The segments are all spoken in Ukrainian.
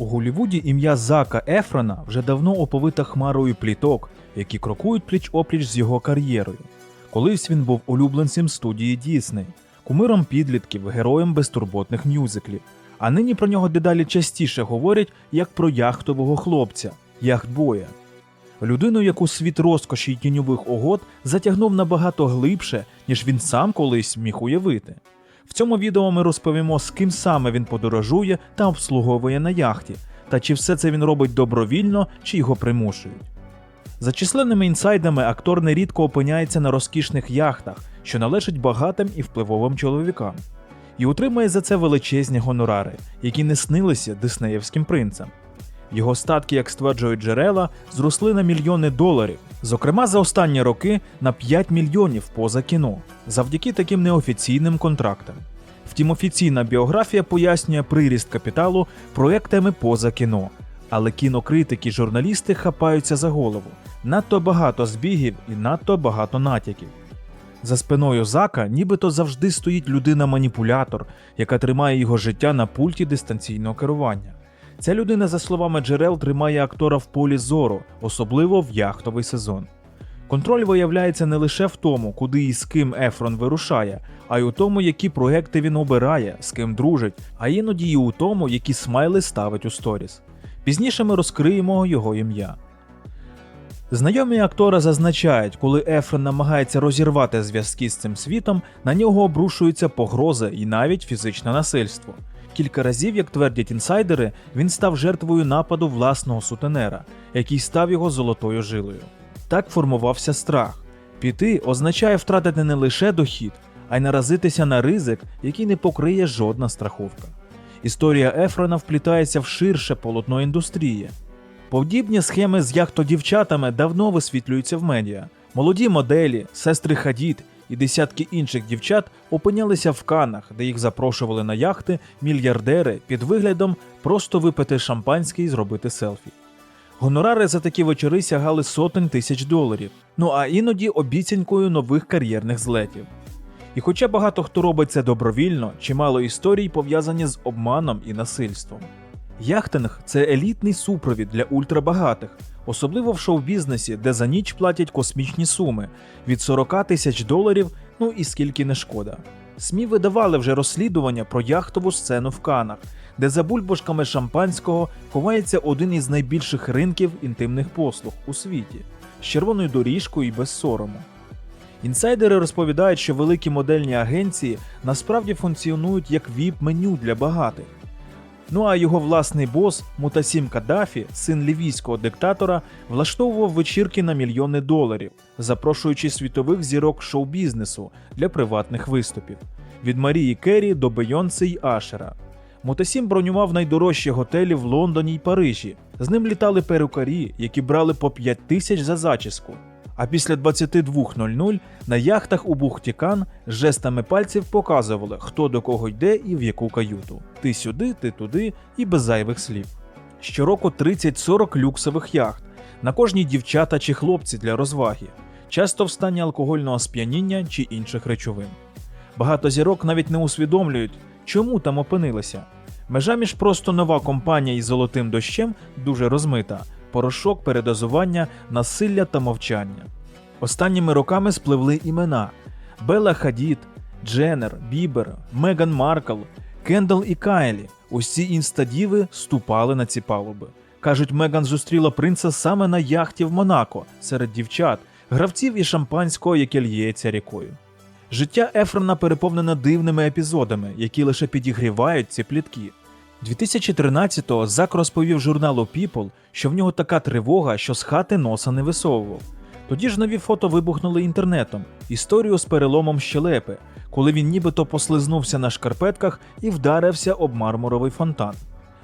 У Голлівуді ім'я Зака Ефрона вже давно оповита хмарою пліток, які крокують пліч опліч з його кар'єрою. Колись він був улюбленцем студії Дісней, кумиром підлітків, героєм безтурботних мюзиклів. А нині про нього дедалі частіше говорять як про яхтового хлопця, яхтбоя. Людину, яку світ розкоші й тіньових угод затягнув набагато глибше, ніж він сам колись міг уявити. В цьому відео ми розповімо, з ким саме він подорожує та обслуговує на яхті, та чи все це він робить добровільно, чи його примушують. За численними інсайдами, актор нерідко опиняється на розкішних яхтах, що належать багатим і впливовим чоловікам, і отримує за це величезні гонорари, які не снилися диснеївським принцам. Його статки, як стверджують джерела, зросли на мільйони доларів, зокрема за останні роки на 5 мільйонів поза кіно, завдяки таким неофіційним контрактам. Втім, офіційна біографія пояснює приріст капіталу проектами поза кіно, але кінокритики журналісти хапаються за голову. Надто багато збігів і надто багато натяків. За спиною Зака нібито завжди стоїть людина-маніпулятор, яка тримає його життя на пульті дистанційного керування. Ця людина, за словами джерел, тримає актора в полі зору, особливо в яхтовий сезон. Контроль виявляється не лише в тому, куди і з ким Ефрон вирушає, а й у тому, які проекти він обирає, з ким дружить, а іноді і у тому, які смайли ставить у сторіс. Пізніше ми розкриємо його ім'я. Знайомі актора зазначають, коли Ефрон намагається розірвати зв'язки з цим світом, на нього обрушуються погрози і навіть фізичне насильство. Кілька разів, як твердять інсайдери, він став жертвою нападу власного сутенера, який став його золотою жилою. Так формувався страх. Піти означає втратити не лише дохід, а й наразитися на ризик, який не покриє жодна страховка. Історія Ефрона вплітається в ширше полотно індустрії. Подібні схеми з яхтодівчатами давно висвітлюються в медіа. Молоді моделі, сестри Хадід і десятки інших дівчат опинялися в канах, де їх запрошували на яхти мільярдери під виглядом просто випити шампанське і зробити селфі. Гонорари за такі вечори сягали сотень тисяч доларів, ну а іноді обіцянкою нових кар'єрних злетів. І хоча багато хто робить це добровільно, чимало історій пов'язані з обманом і насильством. Яхтинг це елітний супровід для ультрабагатих, особливо в шоу-бізнесі, де за ніч платять космічні суми від 40 тисяч доларів, ну і скільки не шкода. СМІ видавали вже розслідування про яхтову сцену в Канах, де за бульбашками шампанського ховається один із найбільших ринків інтимних послуг у світі з червоною доріжкою і без сорому. Інсайдери розповідають, що великі модельні агенції насправді функціонують як віп-меню для багатих. Ну а його власний бос Мутасім Каддафі, син лівійського диктатора, влаштовував вечірки на мільйони доларів, запрошуючи світових зірок шоу-бізнесу для приватних виступів від Марії Керрі до Бейонсе й Ашера. Мутасім бронював найдорожчі готелі в Лондоні й Парижі. З ним літали перукарі, які брали по 5 тисяч за зачіску. А після 22.00 на яхтах у бухті Кан жестами пальців показували, хто до кого йде і в яку каюту. Ти сюди, ти туди і без зайвих слів. Щороку 30-40 люксових яхт, на кожній дівчата чи хлопці для розваги, часто в стані алкогольного сп'яніння чи інших речовин. Багато зірок навіть не усвідомлюють, чому там опинилися. Межа між просто нова компанія із золотим дощем дуже розмита порошок, передозування, насилля та мовчання. Останніми роками спливли імена: Белла Хадід, Дженнер, Бібер, Меган Маркл, Кендал і Кайлі. Усі інстадіви ступали на ці палуби. Кажуть, Меган зустріла принца саме на яхті в Монако серед дівчат, гравців і шампанського, яке л'ється рікою. Життя Ефрона переповнене дивними епізодами, які лише підігрівають ці плітки. 2013-го Зак розповів журналу People, що в нього така тривога, що з хати носа не висовував. Тоді ж нові фото вибухнули інтернетом, історію з переломом щелепи, коли він нібито послизнувся на шкарпетках і вдарився об мармуровий фонтан.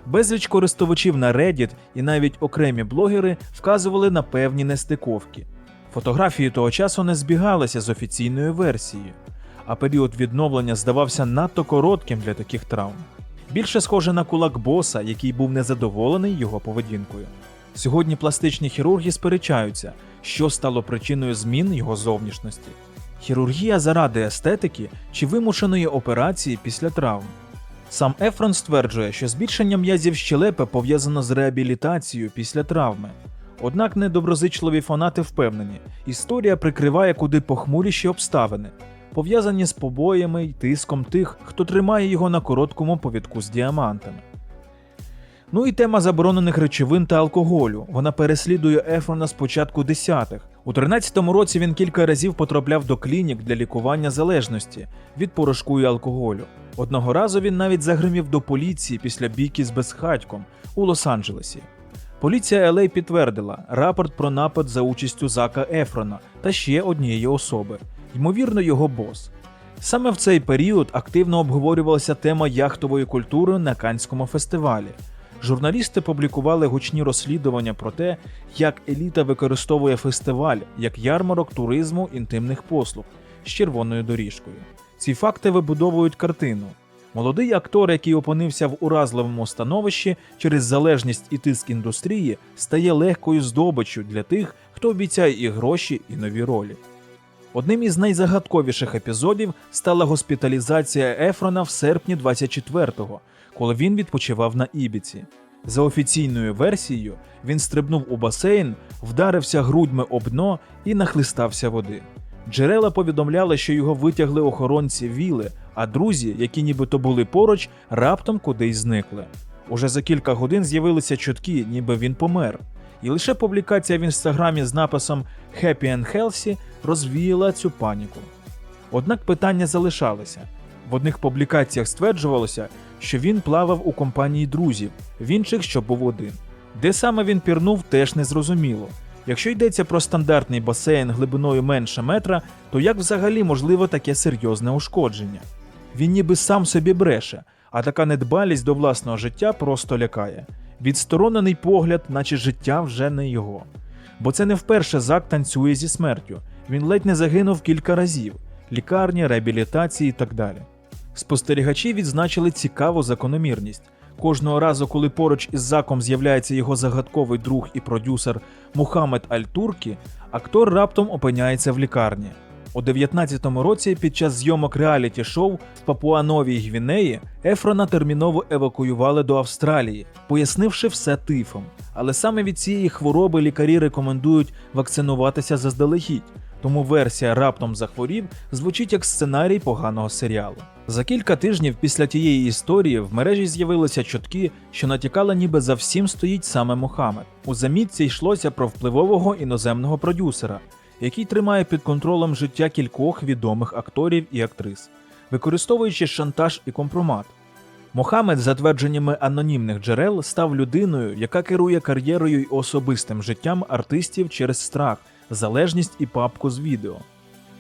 Безліч користувачів на Reddit і навіть окремі блогери вказували на певні нестиковки. Фотографії того часу не збігалися з офіційною версією, а період відновлення здавався надто коротким для таких травм. Більше схоже на кулак боса, який був незадоволений його поведінкою. Сьогодні пластичні хірурги сперечаються, що стало причиною змін його зовнішності: хірургія заради естетики чи вимушеної операції після травм. Сам Ефрон стверджує, що збільшення м'язів щелепи пов'язано з реабілітацією після травми. Однак недоброзичливі фанати впевнені, історія прикриває куди похмуріші обставини, пов'язані з побоями й тиском тих, хто тримає його на короткому повідку з діамантами. Ну і тема заборонених речовин та алкоголю. Вона переслідує Ефрона з початку 10-х. У 13-му році він кілька разів потрапляв до клінік для лікування залежності від порошку і алкоголю. Одного разу він навіть загримів до поліції після бійки з безхатьком у Лос-Анджелесі. Поліція LA підтвердила рапорт про напад за участю Зака Ефрона та ще однієї особи, ймовірно, його бос. Саме в цей період активно обговорювалася тема яхтової культури на Канському фестивалі. Журналісти публікували гучні розслідування про те, як еліта використовує фестиваль як ярмарок туризму інтимних послуг з червоною доріжкою. Ці факти вибудовують картину. Молодий актор, який опинився в уразливому становищі через залежність і тиск індустрії, стає легкою здобиччю для тих, хто обіцяє і гроші, і нові ролі. Одним із найзагадковіших епізодів стала госпіталізація Ефрона в серпні 24-го, коли він відпочивав на Ібіці. За офіційною версією, він стрибнув у басейн, вдарився грудьми об дно і нахлистався води. Джерела повідомляли, що його витягли охоронці віли, а друзі, які нібито були поруч, раптом кудись зникли. Уже за кілька годин з'явилися чутки, ніби він помер. І лише публікація в інстаграмі з написом Happy and Healthy розвіяла цю паніку. Однак питання залишалися. В одних публікаціях стверджувалося, що він плавав у компанії друзів, в інших, що був один. Де саме він пірнув, теж незрозуміло. Якщо йдеться про стандартний басейн глибиною менше метра, то як взагалі можливо таке серйозне ушкодження? Він ніби сам собі бреше, а така недбалість до власного життя просто лякає. Відсторонений погляд, наче життя вже не його. Бо це не вперше Зак танцює зі смертю. Він ледь не загинув кілька разів: лікарні, реабілітації і так далі. Спостерігачі відзначили цікаву закономірність. Кожного разу, коли поруч із Заком з'являється його загадковий друг і продюсер Мухаммед Аль-Туркі, актор раптом опиняється в лікарні. У 19-му році під час зйомок реаліті-шоу в Папуа-Новій Гвінеї Ефрона терміново евакуювали до Австралії, пояснивши все тифом. Але саме від цієї хвороби лікарі рекомендують вакцинуватися заздалегідь, тому версія раптом захворів звучить як сценарій поганого серіалу. За кілька тижнів після тієї історії в мережі з'явилися чутки, що натякали, ніби за всім стоїть саме Мохамед. У замітці йшлося про впливового іноземного продюсера, який тримає під контролем життя кількох відомих акторів і актрис, використовуючи шантаж і компромат. Мохамед, за твердженнями анонімних джерел, став людиною, яка керує кар'єрою й особистим життям артистів через страх, залежність і папку з відео.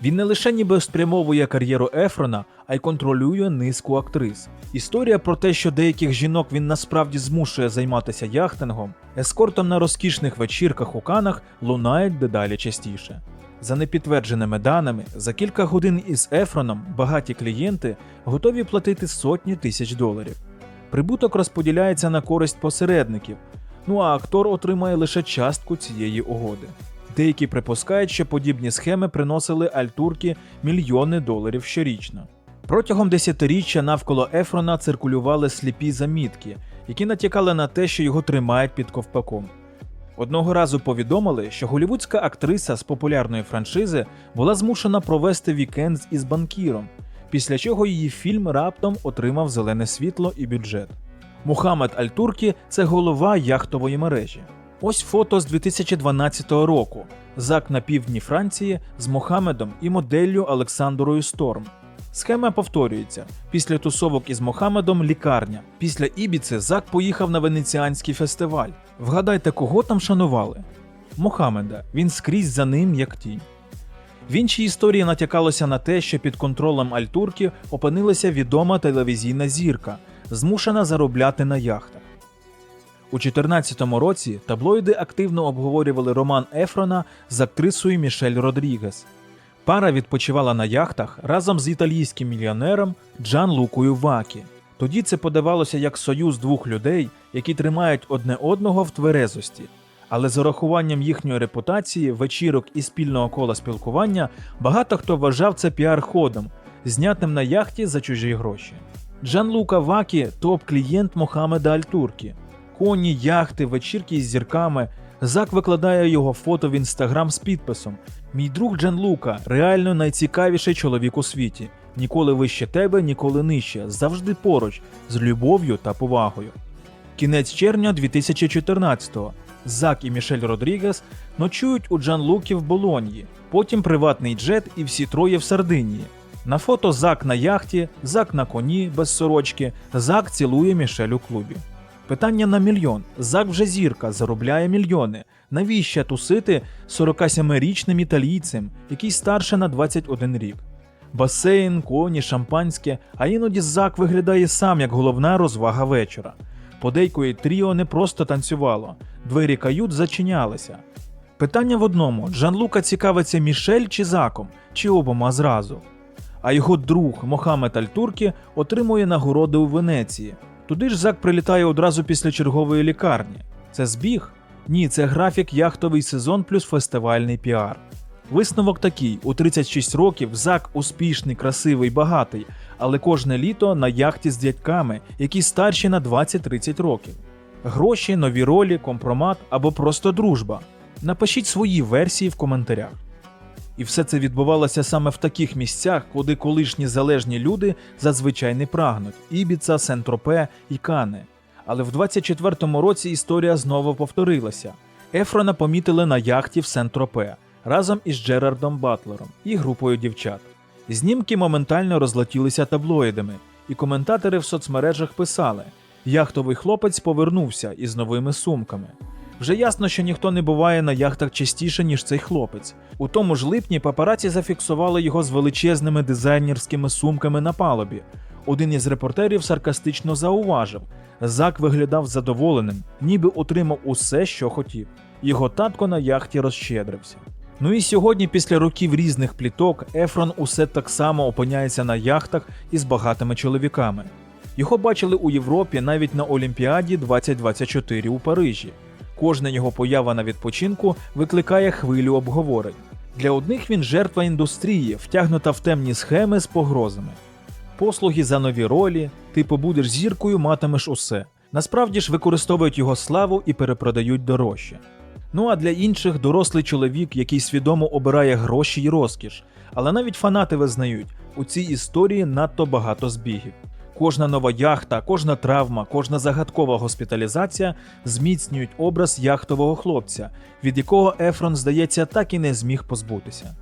Він не лише ніби спрямовує кар'єру Ефрона, а й контролює низку актрис. Історія про те, що деяких жінок він насправді змушує займатися яхтингом, ескортом на розкішних вечірках у канах лунають дедалі частіше. За непідтвердженими даними, за кілька годин із Ефроном багаті клієнти готові платити сотні тисяч доларів. Прибуток розподіляється на користь посередників, ну а актор отримає лише частку цієї угоди. Деякі припускають, що подібні схеми приносили Альтуркі мільйони доларів щорічно. Протягом десятиріччя навколо Ефрона циркулювали сліпі замітки, які натякали на те, що його тримають під ковпаком. Одного разу повідомили, що голівудська актриса з популярної франшизи була змушена провести вікенд із банкіром, після чого її фільм раптом отримав зелене світло і бюджет. Мухаммед Аль-Туркі – це голова яхтової мережі. Ось фото з 2012 року. Зак на півдні Франції з Мохамедом і моделлю Олександрою Сторм. Схема повторюється: після тусовок із Мохамедом лікарня. Після Ібіци Зак поїхав на венеціанський фестиваль. Вгадайте, кого там шанували? Мохамеда. Він скрізь за ним, як тінь. В іншій історії натякалося на те, що під контролем Альтурки опинилася відома телевізійна зірка, змушена заробляти на яхтах. У 2014 році таблоїди активно обговорювали роман Ефрона з актрисою Мішель Родрігес. Пара відпочивала на яхтах разом з італійським мільйонером Джан Лукою Вакі. Тоді це подавалося як союз двох людей, які тримають одне одного в тверезості. Але з урахуванням їхньої репутації, вечірок і спільного кола спілкування багато хто вважав це піар-ходом, знятим на яхті за чужі гроші. Джанлука Вакі топ-клієнт Мохамеда Аль-Туркі. Коні, яхти, вечірки із зірками. Зак викладає його фото в інстаграм з підписом: Мій друг Джанлука реально найцікавіший чоловік у світі. Ніколи вище тебе, ніколи нижче, завжди поруч, з любов'ю та повагою. Кінець червня 2014-го. Зак і Мішель Родрігес ночують у Джанлукі в Болоньї, потім приватний джет і всі троє в Сардинії. На фото Зак на яхті, Зак на коні без сорочки, Зак цілує Мішель у клубі. Питання на мільйон. Зак вже зірка, заробляє мільйони. Навіщо тусити 47-річним італійцем, який старше на 21 рік? Басейн, коні, шампанське, а іноді Зак виглядає сам як головна розвага вечора. Подейкує тріо не просто танцювало, двері кают зачинялися. Питання в одному: Джанлука цікавиться Мішель чи Заком, чи обома зразу. А його друг Мохамед Аль-Туркі отримує нагороди у Венеції. Туди ж Зак прилітає одразу після чергової лікарні. Це збіг? Ні, це графік яхтовий сезон плюс фестивальний піар. Висновок такий: у 36 років Зак успішний, красивий, багатий, але кожне літо на яхті з дядьками, які старші на 20-30 років. Гроші, нові ролі, компромат або просто дружба. Напишіть свої версії в коментарях. І все це відбувалося саме в таких місцях, куди колишні залежні люди зазвичай не прагнуть: Ібіца, Сент-Тропе і Кане. Але в 24-му році історія знову повторилася. Ефрона помітили на яхті в Сент-Тропе разом із Джерардом Батлером і групою дівчат. Знімки моментально розлетілися таблоїдами, і коментатори в соцмережах писали: яхтовий хлопець повернувся із новими сумками. Вже ясно, що ніхто не буває на яхтах частіше, ніж цей хлопець. У тому ж липні папараці зафіксували його з величезними дизайнерськими сумками на палубі. Один із репортерів саркастично зауважив: Зак виглядав задоволеним, ніби отримав усе, що хотів. Його татко на яхті розщедрився. Ну і сьогодні, після років різних пліток, Ефрон усе так само опиняється на яхтах із багатими чоловіками. Його бачили у Європі навіть на Олімпіаді 2024 у Парижі. Кожна його поява на відпочинку викликає хвилю обговорень. Для одних він жертва індустрії, втягнута в темні схеми з погрозами. Послуги за нові ролі, ти побудеш зіркою, матимеш усе. Насправді ж використовують його славу і перепродають дорожче. Ну а для інших дорослий чоловік, який свідомо обирає гроші й розкіш. Але навіть фанати визнають, у цій історії надто багато збігів. Кожна нова яхта, кожна травма, кожна загадкова госпіталізація зміцнюють образ яхтового хлопця, від якого Ефрон, здається, так і не зміг позбутися.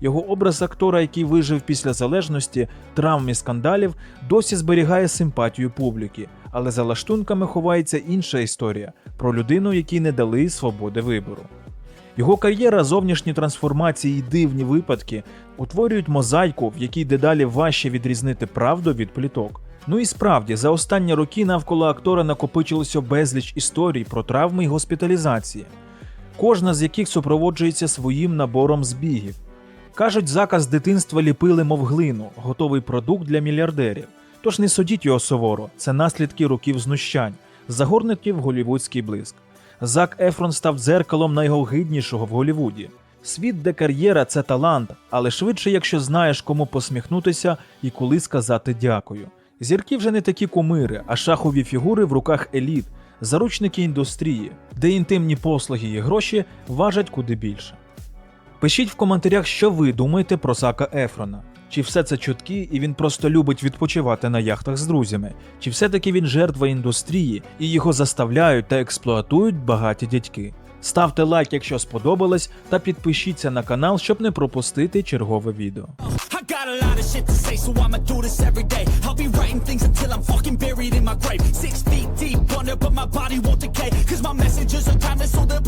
Його образ актора, який вижив після залежності, травм і скандалів, досі зберігає симпатію публіки, але за лаштунками ховається інша історія про людину, якій не дали свободи вибору. Його кар'єра, зовнішні трансформації і дивні випадки утворюють мозаїку, в якій дедалі важче відрізнити правду від пліток. Ну і справді, за останні роки навколо актора накопичилося безліч історій про травми й госпіталізації, кожна з яких супроводжується своїм набором збігів. Кажуть, зака з дитинства ліпили, мов глину, готовий продукт для мільярдерів. Тож не судіть його суворо, це наслідки років знущань, загорнуті в голівудський блиск. Зак Ефрон став дзеркалом найгогиднішого в Голівуді. Світ, де кар'єра це талант, але швидше, якщо знаєш, кому посміхнутися і коли сказати дякую. Зірки вже не такі кумири, а шахові фігури в руках еліт, заручники індустрії, де інтимні послуги і гроші важать куди більше. Пишіть в коментарях, що ви думаєте про Зака Ефрона. Чи все це чутки, і він просто любить відпочивати на яхтах з друзями, чи все-таки він жертва індустрії і його заставляють та експлуатують багаті дядьки. Ставте лайк, якщо сподобалось, та підпишіться на канал, щоб не пропустити чергове відео. Got a lot of shit to say, so I'ma do this every day. I'll be writing things until I'm fucking buried in my grave. Six feet deep under, but my body won't decay. Cause my messages are timeless, so they'll